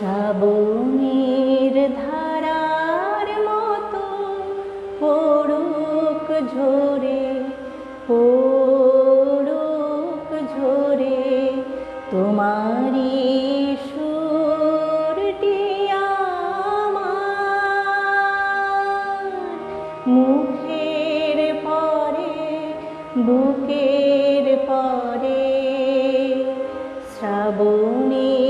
শ্রাবণের ধারার মতো পড়ুক ঝরে পড়ুক ঝরে তোমারি মুখের পরে বুকের পরে শ্রাবণের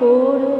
পড়ুক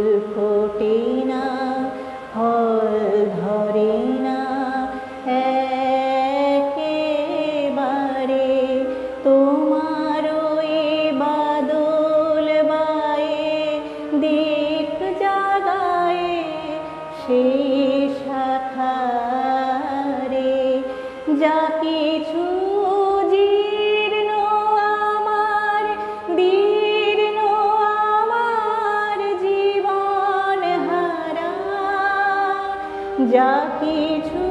যা কিছু জীর্ণ আমার দীর্ণ আমার জীবন হারা। যা কিছু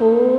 por